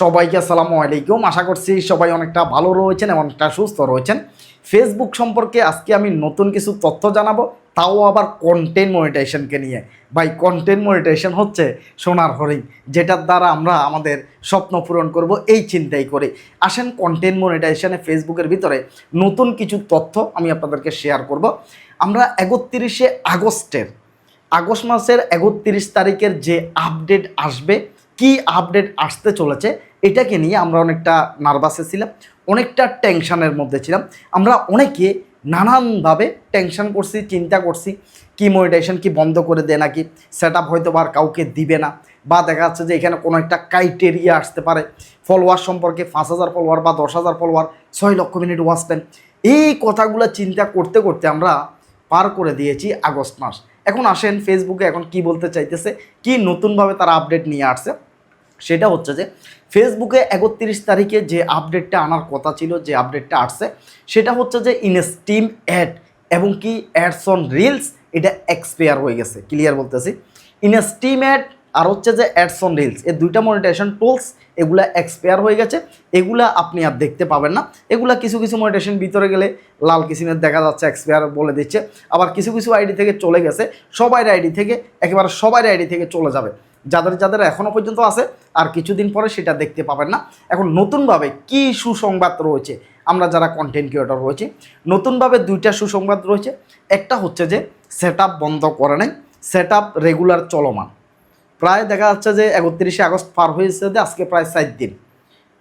সবাইকে আসসালামু আলাইকুম। আশা করছি সবাই অনেকটা ভালো রয়েছেন এবং অনেকটা সুস্থ রয়েছেন। ফেসবুক সম্পর্কে আজকে আমি নতুন কিছু তথ্য জানাব, তাও আবার কন্টেন্ট মনিটাইজেশনকে নিয়ে। ভাই কন্টেন্ট মনিটাইজেশন হচ্ছে সোনার হরিণ, যেটার দ্বারা আমরা আমাদের স্বপ্ন পূরণ করব এই চিন্তাই করে। আসেন কন্টেন্ট মনিটাইজেশনে ফেসবুকের ভিতরে নতুন কিছু তথ্য আমি আপনাদেরকে শেয়ার করব। আমরা একত্রিশে আগস্টের, আগস্ট মাসের একত্রিশ তারিখের যে আপডেট আসবে কি আপডেট আসতে চলেছে, এটাকে নিয়ে আমরা অনেকটা নার্ভাসে ছিলাম, অনেকটা টেনশনের মধ্যে ছিলাম। আমরা অনেকে নানানভাবে টেনশন করছি, চিন্তা করছি, কি মনিটাইজেশন কি বন্ধ করে দেয় নাকি সেট আপ হয়তো আর কাউকে দিবে না, বা দেখা যাচ্ছে যে এখানে কোনো একটা ক্রাইটেরিয়া আসতে পারে ফলোয়ার সম্পর্কে পাঁচ হাজার ফলোয়ার বা দশ হাজার ফলোয়ার ছয় লক্ষ মিনিট ওয়াচ টাইম এই কথাগুলো চিন্তা করতে করতে আমরা পার করে দিয়েছি আগস্ট মাস। এখন আসেন ফেসবুকে এখন কি বলতে চাইতেছে, কি নতুনভাবে তারা আপডেট নিয়ে আসছে সেটা হচ্ছে যে ফেসবুকে একত্রিশ তারিখে যে আপডেটটা আনার কথা ছিল, যে আপডেটটা আসছে, সেটা হচ্ছে যে ইন স্টিম অ্যাড এবং কি অ্যাডস অন রিলস এটা এক্সপায়ার হয়ে গেছে ক্লিয়ার বলতেছি। ইন স্টিম অ্যাড আর হচ্ছে যে অ্যাডস অন রিলস এই দুইটা মনিটাইজেশন টুলস এগুলা এক্সপায়ার হয়ে গেছে, এগুলা আপনি আর দেখতে পাবেন না। এগুলা কিছু কিছু মনিটাইজেশন ভিতরে গেলে লাল কিসিমের দেখা যাচ্ছে এক্সপায়ার বলে দিচ্ছে, আবার কিছু কিছু আইডি থেকে চলে গেছে সবার আইডি থেকে, একেবারে সবার আইডি থেকে চলে যাবে। যাদের যাদের এখনও পর্যন্ত আছে, আর কিছুদিন পরে সেটা দেখতে পাবেন না। এখন নতুনভাবে কি সুসংবাদ রয়েছে? আমরা যারা কন্টেন্ট ক্রিয়েটর রয়েছে, নতুনভাবে দুইটা সুসংবাদ রয়েছে। একটা হচ্ছে যে সেট বন্ধ করে নেই সেট রেগুলার চলমান। প্রায় দেখা যাচ্ছে যে, একত্রিশে আগস্ট পার হয়েছে যে, আজকে প্রায় সাত দিন।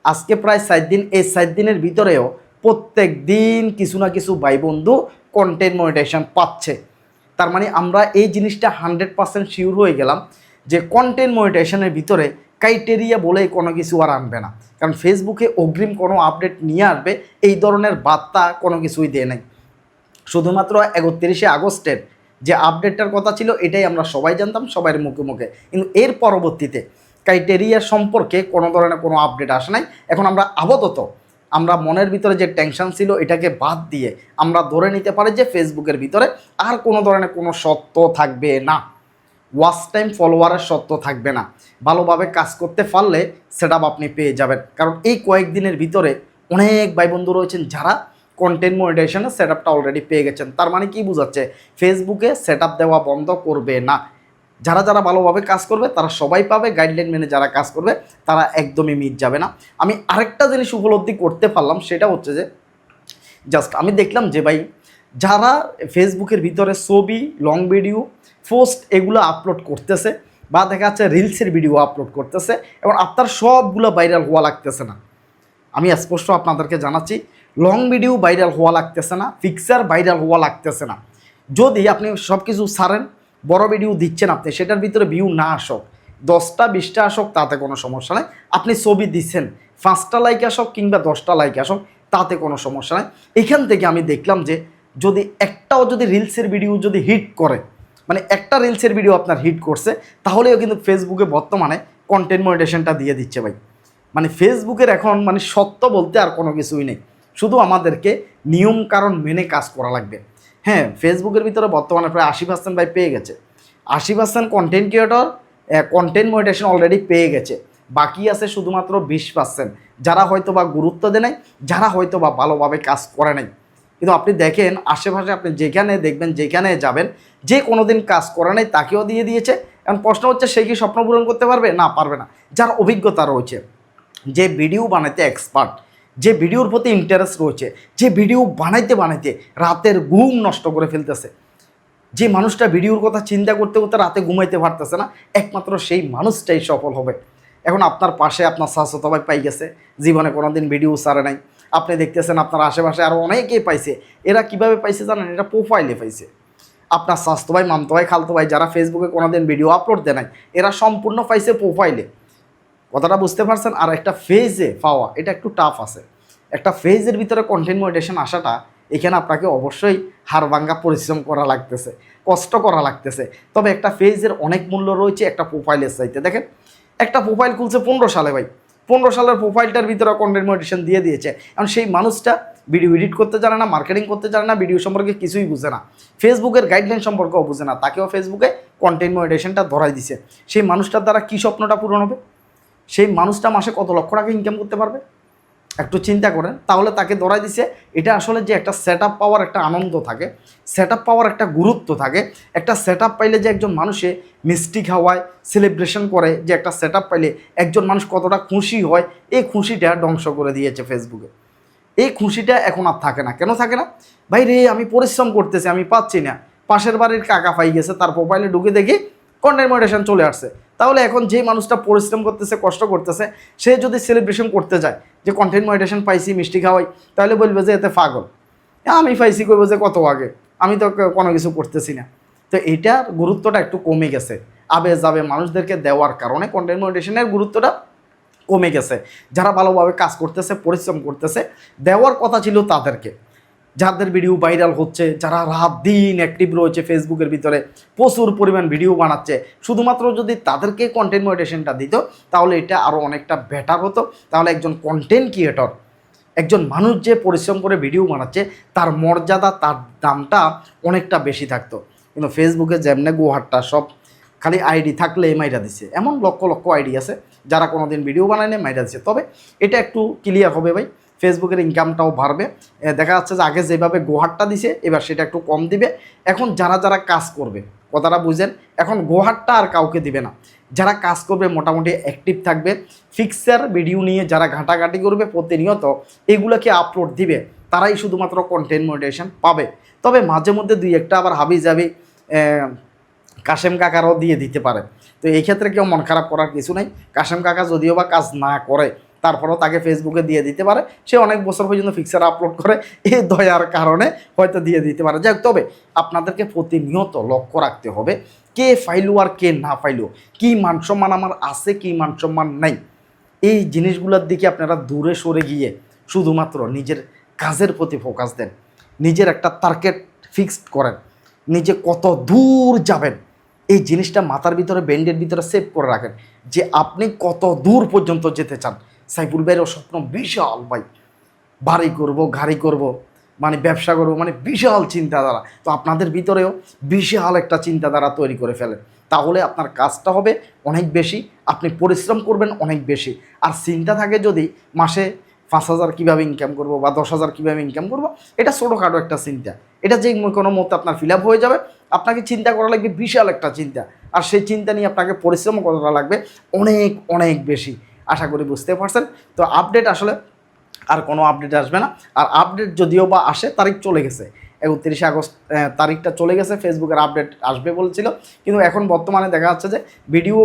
আজকে প্রায় সাত দিন, এই সাত দিনের ভিতরেও প্রত্যেক দিন কিছু না কিছু ভাই বন্ধু কন্টেন্ট মনিটাইজেশন পাচ্ছে। তার মানে আমরা এই জিনিসটা হান্ড্রেড পার্সেন্ট শিওর হয়ে গেলাম যে কন্টেন্ট মনিটাইজেশনের ভিতরে ক্রাইটেরিয়া বলে কোনো কিছু আর আনবে না। কারণ ফেসবুকে অগ্রিম কোনো আপডেট নিয়ে আসবে, এই ধরনের বার্তা কোনো কিছুই দেয় নাই। শুধুমাত্র একত্রিশে আগস্টের যে আপডেটটার কথা ছিল, এটাই আমরা সবাই জানতাম সবার মুখে মুখে। কিন্তু এর পরবর্তীতে ক্রাইটেরিয়া সম্পর্কে কোনো ধরনের কোনো আপডেট আসে নাই। এখন আমরা আপাতত আমরা মনের ভিতরে যে টেনশন ছিল, এটাকে বাদ দিয়ে আমরা ধরে নিতে পারি যে ফেসবুকের ভিতরে আর কোনো ধরনের কোনো সত্য থাকবে না। ওয়াচ টাইম ফলোয়ারের সত্য থাকবে না। ভালোভাবে কাজ করতে পারলে সেট আপনি পেয়ে যাবেন। কারণ এই কয়েকদিনের ভিতরে অনেক ভাই বন্ধু রয়েছেন যারা কন্টেন্ট মনিটাইজেশনের সেট আপটা অলরেডি পেয়ে গেছেন। তার মানে কি বোঝাচ্ছে? ফেসবুকে সেট দেওয়া বন্ধ করবে না। যারা যারা ভালোভাবে কাজ করবে, তারা সবাই পাবে। গাইডলাইন মেনে যারা কাজ করবে, তারা একদমই মিট যাবে না। আমি আরেকটা জিনিস উপলব্ধি করতে পারলাম, সেটা হচ্ছে যে জাস্ট আমি দেখলাম যে ভাই যারা ফেসবুকের ভিতরে ছবি লং ভিডিও পোস্ট এগুলো আপলোড করতেছে বা দেখা যাচ্ছে রিলসের ভিডিও আপলোড করতেছে এবং আপনার সবগুলো ভাইরাল হওয়া লাগতেছে না। আমি স্পষ্ট আপনাদেরকে জানাচ্ছি লং ভিডিও ভাইরাল হওয়া লাগতেছে না পিকচার ভাইরাল হওয়া লাগতেছে না। যদি আপনি সব কিছু ছাড়েন, বড় ভিডিও দিচ্ছেন আপনি, সেটার ভিতরে ভিউ না আসক, দশটা, বিশটা আসক, তাতে কোনো সমস্যা নেই। আপনি ছবি দিচ্ছেন, পাঁচটা লাইক আসক কিংবা দশটা লাইক আসক, তাতে কোনো সমস্যা নেই। এখান থেকে আমি দেখলাম যে যদি একটাও যদি রিলসের ভিডিও যদি হিট করে মানে একটা রিলসের ভিডিও আপনার হিট করছে, তাহলেও কিন্তু ফেসবুকে বর্তমানে কন্টেন্ট মনিটেশনটা দিয়ে দিচ্ছে ভাই। মানে ফেসবুকের এখন মানে সত্য বলতে আর কোনো কিছুই নেই। শুধু আমাদেরকে নিয়ম কারণ মেনে কাজ করা লাগবে। হ্যাঁ ফেসবুকের ভিতরে বর্তমানে প্রায় আশি পার্সেন্ট ভাই পেয়ে গেছে। আশি percent content creator content monetization already পেয়ে গেছে। বাকি আছে শুধুমাত্র বিশ পার্সেন্ট যারা হয়তো বা গুরুত্ব দেয় নাই, যারা হয়তো বা ভালোভাবে কাজ করে নাই। কিন্তু আপনি দেখেন, আশেপাশে আপনি যেখানে দেখবেন, যেখানে যাবেন, যে কোনো দিন কাজ করা নাই, তাকেও দিয়ে দিয়েছে। এখন প্রশ্ন হচ্ছে, সে কি স্বপ্ন পূরণ করতে পারবে? না পারবে না। যার অভিজ্ঞতা রয়েছে, যে ভিডিও বানাইতে এক্সপার্ট যে ভিডিওর প্রতি ইন্টারেস্ট রয়েছে, যে ভিডিও বানাইতে বানাইতে রাতের ঘুম নষ্ট করে ফেলতেছে। যে মানুষটা ভিডিওর কথা চিন্তা করতে করতে রাতে ঘুমাইতে পারতেছে না, একমাত্র সেই মানুষটাই সফল হবে। এখন আপনার পাশে আপনার শাশ্বত ভাই পাই গেছে। জীবনে কোনোদিন ভিডিও সারে নাই। আপনি দেখতেছেন আপনার আশেপাশে আরও অনেকেই পাইছে। এরা কীভাবে পাইছে জানেন? এটা প্রোফাইলে পাইছে। আপনার স্বাস্থ্য ভাই, মামতো ভাই, খালতো ভাই, যারা ফেসবুকে কোনোদিন ভিডিও আপলোড দেয় নাই, এরা সম্পূর্ণ পাইছে প্রোফাইলে কথাটা বুঝতে পারছেন? আর একটা ফেজে পাওয়া, এটা একটু টাফ আছে। একটা ফেজের ভিতরে কন্টেন্ট মডিটেশন আসাটা, এখানে আপনাকে অবশ্যই হাড় ভাঙ্গা পরিশ্রম করা লাগতেছে, কষ্ট করা লাগতেছে। তবে একটা ফেজের অনেক মূল্য রয়েছে একটা প্রোফাইলের চাইতে। দেখেন, একটা প্রোফাইল খুলছে পনেরো সালে ভাই। পনেরো সালের প্রোফাইলটার ভিতরে কন্টেন্ট মডিটেশন দিয়ে দিয়েছে। এখন সেই মানুষটা ভিডিও এডিট করতে জানে না মার্কেটিং করতে জানে না ভিডিও সম্পর্কে কিছুই বুঝে না। ফেসবুকের গাইডলাইন সম্পর্কেও বুঝে না, তাকেও ফেসবুকে কন্টেন্ট মডিটেশনটা ধরাই দিছে। সেই মানুষটার দ্বারা কী স্বপ্নটা পূরণ হবে? সেই মানুষটা মাসে কত লক্ষ টাকা ইনকাম করতে পারবে? একটু চিন্তা করেন, তাহলে তাকে ধরাই দিছে। এটা আসলে যে একটা সেট পাওয়ার একটা আনন্দ থাকে সেট পাওয়ার একটা গুরুত্ব থাকে। একটা সেট পাইলে যে একজন মানুষে মিষ্টি খাওয়ায় সেলিব্রেশন করে, যে একটা সেট পাইলে একজন মানুষ কতটা খুশি হয়, এই খুশিটা ধ্বংস করে দিয়েছে ফেসবুকে এই খুশিটা এখন আর থাকে না। কেন থাকে না? ভাই রে, আমি পরিশ্রম করতেছি, আমি পাচ্ছি না। পাশের বাড়ির কাকা পাই গেছে, তার প্রোফাইলে ঢুকে দেখি কন্টেন্ট চলে আসছে। তাহলে এখন যে মানুষটা পরিশ্রম করতেছে, কষ্ট করতেছে, সে যদি সেলিব্রেশন করতে যায়, যে কন্টেন্ট মডারেশন পাইছি, মিষ্টি খাওয়াই, তাহলে বলবে যে এতে পাগল। আমি পাইছি করব যে কত আগে, আমি তো কোনো কিছু করতেছি না। তো এইটার গুরুত্বটা একটু কমে গেছে। আবে যাবে মানুষদেরকে দেওয়ার কারণে কন্টেন্ট মডারেশনের গুরুত্বটা কমে গেছে। যারা ভালোভাবে কাজ করতেছে, পরিশ্রম করতেছে, দেওয়ার কথা ছিল তাদেরকে। যাদের ভিডিও ভাইরাল হচ্ছে, যারা রাত দিন অ্যাক্টিভ রয়েছে ফেসবুকের ভিতরে, প্রচুর পরিমাণ ভিডিও বানাচ্ছে, শুধুমাত্র যদি তাদেরকে কন্টেন্ট মডিটেশনটা দিত, তাহলে এটা আরও অনেকটা বেটার হতো। তাহলে একজন কন্টেন্ট ক্রিয়েটর একজন মানুষ যে পরিশ্রম করে ভিডিও বানাচ্ছে, তার মর্যাদা, তার দামটা অনেকটা বেশি থাকতো। কিন্তু ফেসবুকে যেমনে গুহারটা সব খালি আইডি থাকলে মাইরা দিছে। এমন লক্ষ লক্ষ আইডি আছে, যারা কোনো দিন ভিডিও বানায় না মাইরা দিছে। তবে এটা একটু ক্লিয়ার হবে ভাই। ফেসবুকের ইনকামটাও বাড়বে। দেখা যাচ্ছে যে আগে যেভাবে গোহারটা দিছে, এবার সেটা একটু কম দিবে। এখন যারা যারা কাজ করবে, কথাটা বুঝেন, এখন গোহারটা আর কাউকে দিবে না। যারা কাজ করবে, মোটামুটি অ্যাক্টিভ থাকবে ফিক্সার ভিডিও নিয়ে যারা ঘাটাঘাটি করবে প্রতিনিয়ত, এগুলোকে আপলোড দিবে। তারাই শুধুমাত্র কন্টেন্ট মোটিভেশন পাবে। তবে মাঝে মধ্যে দুই একটা আবার হাবি যাবি কাশেম কাকারও দিয়ে দিতে পারে। তো এই ক্ষেত্রে কেউ মন খারাপ করার কিছু নেই। কাশেম কাকা যদিও বা কাজ না করে তারপরেও তাকে ফেসবুকে দিয়ে দিতে পারে। সে অনেক বছর পর্যন্ত ফিক্সার আপলোড করে, এই দয়ার কারণে হয়তো দিয়ে দিতে পারে। যাই তবে আপনাদেরকে প্রতিনিয়ত লক্ষ্য রাখতে হবে, কে ফাইলু আর কে না ফাইলু, কি মান সম্মান আমার আছে, কি মান সম্মান নাই। এই জিনিসগুলোর দিকে আপনারা দূরে সরে গিয়ে শুধুমাত্র নিজের কাজের প্রতি ফোকাস দেন। নিজের একটা টার্গেট ফিক্সড করেন। নিজে কত দূর যাবেন, এই জিনিসটা মাথার ভিতরে, ব্যান্ডের ভিতরে সেভ করে রাখেন যে আপনি কত দূর পর্যন্ত যেতে চান। সাইফুল ভাইয়েরও স্বপ্ন বিশাল ভাই। বাড়ি করব, গাড়ি করব মানে ব্যবসা করব মানে বিশাল চিন্তাধারা। তো আপনাদের ভিতরেও বিশাল একটা চিন্তাধারা তৈরি করে ফেলেন তাহলে আপনার কাজটা হবে অনেক বেশি, আপনি পরিশ্রম করবেন অনেক বেশি। আর চিন্তা থাকে যদি মাসে পাঁচ হাজার কীভাবে ইনকাম করব বা দশ হাজার কীভাবে ইনকাম করব, এটা ছোটোখাটো একটা চিন্তা। এটা যে কোনো মতো আপনার ফিল হয়ে যাবে। আপনাকে চিন্তা করা লাগবে বিশাল একটা চিন্তা। আর সেই চিন্তা নিয়ে আপনাকে পরিশ্রম করা লাগবে অনেক অনেক বেশি। আশা করি বুঝতে পারছেন। তো আপডেট আসলে আর কোনো আপডেট আসবে না। আর আপডেট যদিও বা আসে, তারিখ চলে গেছে। একত্রিশে আগস্ট তারিখটা চলে গেছে ফেসবুকের আপডেট আসবে বলছিল। কিন্তু এখন বর্তমানে দেখা যাচ্ছে যে ভিডিও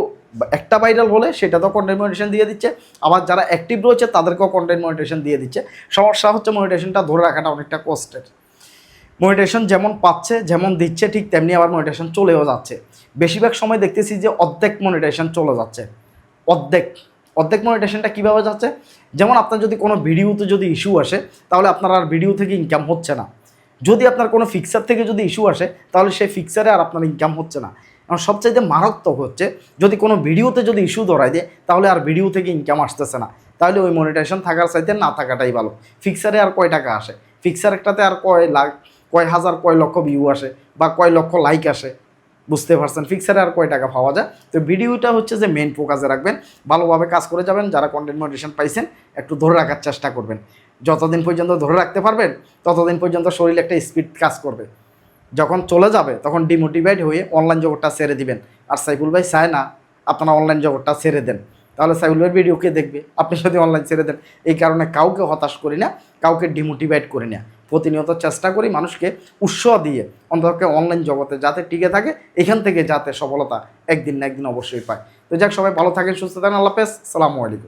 একটা ভাইরাল হলে সেটা তো কন্টেন্ট মনিটেশন দিয়ে দিচ্ছে। আবার যারা অ্যাক্টিভ রয়েছে, তাদেরকেও কন্টেন্ট মনিটেশন দিয়ে দিচ্ছে। সমস্যা হচ্ছে মনিটেশনটা ধরে রাখাটা অনেকটা কষ্টের মনিটেশন যেমন পাচ্ছে, যেমন দিচ্ছে, ঠিক তেমনি আবার মনিটেশন চলেও যাচ্ছে। বেশিরভাগ সময় দেখতেছি যে অর্ধেক মনিটেশন চলে যাচ্ছে। অর্ধেক। অর্ধেক মনিটেশনটা কীভাবে যাচ্ছে? যেমন আপনার যদি কোনো ভিডিওতে যদি ইস্যু আসে, তাহলে আপনার আর ভিডিও থেকে ইনকাম হচ্ছে না। যদি আপনার কোনো ফিক্সার থেকে যদি ইস্যু আসে, তাহলে সেই ফিক্সারে আর আপনার ইনকাম হচ্ছে না। এবং সবচাইতে মারাত্মক হচ্ছে, যদি কোনো ভিডিওতে যদি ইস্যু ধরায় দেয়, তাহলে আর ভিডিও থেকে ইনকাম আসতেছে না। তাহলে ওই মনিটেশন থাকার চাইতে না থাকাটাই ভালো। ফিক্সারে আর কয় টাকা আসে? ফিক্সার একটাতে আর কয় লাখ, কয় হাজার, কয় লক্ষ ভিউ আসে বা কয় লক্ষ লাইক আসে? বুঝতে পারছেন ফিক্সারে আর কয় টাকা পাওয়া যায়? তো ভিডিওটা হচ্ছে যে মেন ফোকাসে রাখবেন, ভালোভাবে কাজ করে যাবেন, যারা কন্টেন্ট মডিটেশন পাইছেন, একটু ধরে রাখার চেষ্টা করবেন। যতদিন পর্যন্ত ধরে রাখতে পারবেন, ততদিন পর্যন্ত শরীর একটা স্পিড কাজ করবে। যখন চলে যাবে, তখন ডিমোটিভেট হয়ে অনলাইন জগৎটা ছেড়ে দিবেন। আর সাইফুল ভাই চায় না, আপনারা অনলাইন জগৎটা ছেড়ে দেন। তাহলে সাইবুলের ভিডিওকে দেখবে? আপনি যদি অনলাইন ছেড়ে দেন। এই কারণে কাউকে হতাশ করি না, কাউকে ডিমোটিভেট করি না। প্রতিনিয়ত চেষ্টা করি মানুষকে উৎসাহ দিয়ে অন্ততকে অনলাইন জগতে যাতে টিকে থাকে, এখান থেকে যাতে সফলতা একদিন না একদিন অবশ্যই পায়। তো যাক, সবাই ভালো থাকেন, সুস্থ থাকেন, আল্লাহ হাফেজ। সালামু আলাইকুম।